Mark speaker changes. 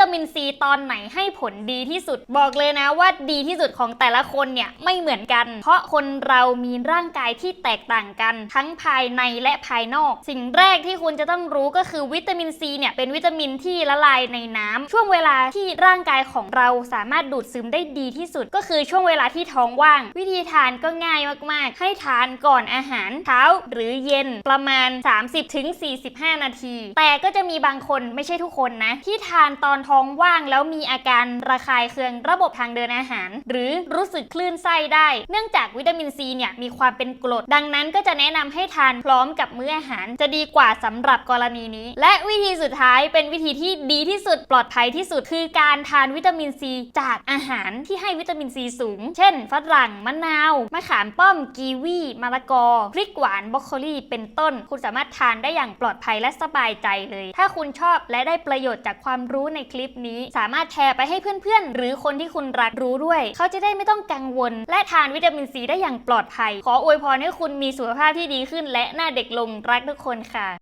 Speaker 1: ตามินซีตอนไหนให้ผลดีที่สุด บอกเลยนะว่าดีที่สุดของแต่ละคนเนี่ยไม่เหมือนกัน เพราะคนเรามีร่างกายที่แตกต่างกัน ทั้งภายในและภายนอก สิ่งแรกที่คุณจะต้องรู้ก็คือวิตามินซีเนี่ยเป็นวิตามินที่ละลายในน้ำช่วงเวลาที่ร่างกายของเราสามารถดูดซึมได้ดีที่สุด ก็คือช่วงเวลาที่ท้องว่าง วิธีทานก็ง่ายมากๆ ให้ทานก่อนอาหารเช้าหรือเย็นประมาณ 30-45 นาที แต่ก็จะมีบางคนไม่ใช่ทุกคนนะ ที่ทานตอนท้องว่าง แล้วมีอาการระคายเคืองระบบทางเดินอาหาร หรือรู้สึกคลื่นไส้ได้ เนื่องจากวิตามินซีเนี่ยมีความเป็นกรด ดังนั้นก็จะแนะนำให้ทานพร้อมกับมื้ออาหาร จะดีกว่าสำหรับกรณีนี้ และวิธีสุดท้ายเป็นวิธีที่ดีที่สุดปลอดภัยที่สุดคือการทานวิตามินซีจากอาหารที่ให้วิตามินซีสูง เช่นฝรั่งมะนาวมะขามป้อมกีวีมะละกอพริกหวานบรอกโคลีเป็นต้น คุณสามารถทานได้อย่างปลอดภัยและสบายใจเลย ถ้าคุณชอบและได้ประโยชน์จากความรู้ในคลิปนี้ สามารถแชร์ไปให้เพื่อนๆ หรือคนที่คุณรักรู้ด้วย เขาจะได้ไม่ต้องกังวล และทานวิตามินซีได้อย่างปลอดภัย ขออวยพรให้คุณมีสุขภาพที่ดีขึ้น และหน้าเด็กลงรักทุกคนค่ะ